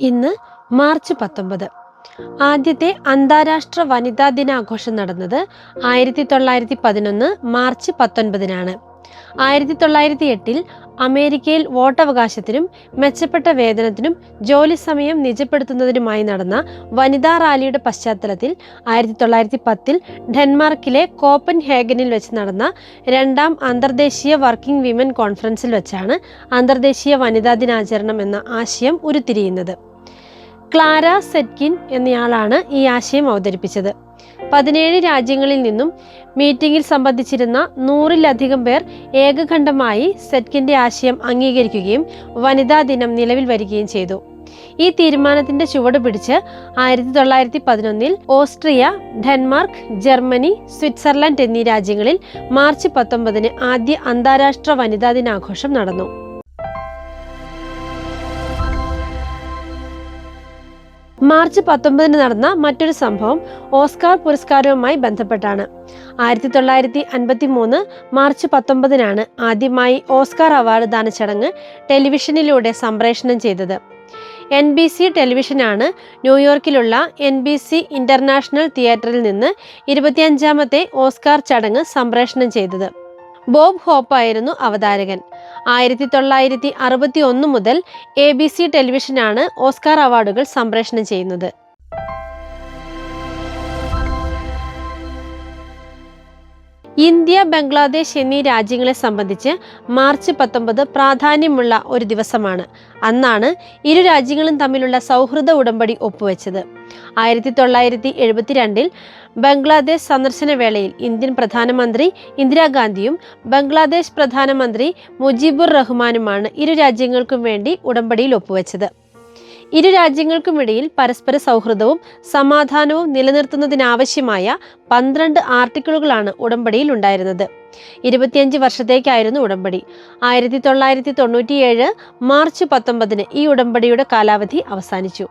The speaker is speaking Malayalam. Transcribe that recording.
ഇന്ന് മാർച്ച് പത്തൊമ്പത്. ആദ്യത്തെ അന്താരാഷ്ട്ര വനിതാ ദിനാഘോഷം നടന്നത് ആയിരത്തി തൊള്ളായിരത്തി പതിനൊന്ന് മാർച്ച് പത്തൊൻപതിനാണ്. ആയിരത്തി തൊള്ളായിരത്തി എട്ടിൽ അമേരിക്കയിൽ വോട്ടവകാശത്തിനും മെച്ചപ്പെട്ട വേതനത്തിനും ജോലി സമയം നിജപ്പെടുത്തുന്നതിനുമായി നടന്ന വനിതാ റാലിയുടെ പശ്ചാത്തലത്തിൽ ആയിരത്തി തൊള്ളായിരത്തി പത്തിൽ ഡെൻമാർക്കിലെ കോപ്പൻ ഹേഗനിൽ വെച്ച് നടന്ന രണ്ടാം അന്തർദേശീയ വർക്കിംഗ് വിമൻ കോൺഫറൻസിൽ വെച്ചാണ് അന്തർദേശീയ വനിതാ ദിനാചരണം എന്ന ആശയം ഉരുത്തിരിയുന്നത്. ക്ലാര സെറ്റ്കിൻ എന്നയാളാണ് ഈ ആശയം അവതരിപ്പിച്ചത്. പതിനേഴ് രാജ്യങ്ങളിൽ നിന്നും മീറ്റിംഗിൽ സംബന്ധിച്ചിരുന്ന നൂറിലധികം പേർ ഏകഖണ്ഡമായി സെറ്റ്കിന്റെ ആശയം അംഗീകരിക്കുകയും വനിതാ ദിനം നിലവിൽ വരികയും ചെയ്തു. ഈ തീരുമാനത്തിന്റെ ചുവട് പിടിച്ച് ആയിരത്തി തൊള്ളായിരത്തി പതിനൊന്നിൽ ഓസ്ട്രിയ ഡെൻമാർക്ക് ജർമ്മനി സ്വിറ്റ്സർലൻഡ് എന്നീ രാജ്യങ്ങളിൽ മാർച്ച് പത്തൊമ്പതിന് ആദ്യ അന്താരാഷ്ട്ര വനിതാ ദിനാഘോഷം നടന്നു. മാർച്ച് പത്തൊമ്പതിന് നടന്ന മറ്റൊരു സംഭവം ഓസ്കാർ പുരസ്കാരവുമായി ബന്ധപ്പെട്ടാണ്. ആയിരത്തി തൊള്ളായിരത്തി അൻപത്തി മൂന്ന് മാർച്ച് പത്തൊമ്പതിനാണ് ആദ്യമായി ഓസ്കാർ അവാർഡ് ദാന ചടങ്ങ് ടെലിവിഷനിലൂടെ സംപ്രേഷണം ചെയ്തത്. എൻ ബി സി ടെലിവിഷനാണ് ന്യൂയോർക്കിലുള്ള എൻ ബി സി ഇന്റർനാഷണൽ തിയേറ്ററിൽ നിന്ന് ഇരുപത്തിയഞ്ചാമത്തെ ഓസ്കാർ ചടങ്ങ് സംപ്രേഷണം ചെയ്തത്. ബോബ് ഹോപ്പ് ആയിരുന്നു അവതാരകൻ. ആയിരത്തി തൊള്ളായിരത്തി അറുപത്തി ഒന്ന് മുതൽ എ ബി സി ടെലിവിഷനാണ് ഓസ്കാർ അവാർഡുകൾ സംപ്രേഷണം ചെയ്യുന്നത്. ഇന്ത്യ ബംഗ്ലാദേശ് എന്നീ രാജ്യങ്ങളെ സംബന്ധിച്ച് മാർച്ച് പത്തൊമ്പത് പ്രാധാന്യമുള്ള ഒരു ദിവസമാണ്. അന്നാണ് ഇരു രാജ്യങ്ങളും തമ്മിലുള്ള സൗഹൃദ ഉടമ്പടി ഒപ്പുവെച്ചത്. ആയിരത്തി തൊള്ളായിരത്തി എഴുപത്തിരണ്ടിൽ ബംഗ്ലാദേശ് സന്ദർശന വേളയിൽ ഇന്ത്യൻ പ്രധാനമന്ത്രി ഇന്ദിരാഗാന്ധിയും ബംഗ്ലാദേശ് പ്രധാനമന്ത്രി മുജീബുർ റഹ്മാനുമാണ് ഇരു രാജ്യങ്ങൾക്കും വേണ്ടി ഉടമ്പടിയിൽ ഒപ്പുവെച്ചത്. ഇരു രാജ്യങ്ങൾക്കുമിടയിൽ പരസ്പര സൗഹൃദവും സമാധാനവും നിലനിർത്തുന്നതിനാവശ്യമായ പന്ത്രണ്ട് ആർട്ടിക്കിളുകളാണ് ഉടമ്പടിയിൽ ഉണ്ടായിരുന്നത്. ഇരുപത്തിയഞ്ച് വർഷത്തേക്കായിരുന്നു ഉടമ്പടി. ആയിരത്തി തൊള്ളായിരത്തി തൊണ്ണൂറ്റിയേഴ് മാർച്ച് പത്തൊമ്പതിന് ഈ ഉടമ്പടിയുടെ കാലാവധി അവസാനിച്ചു.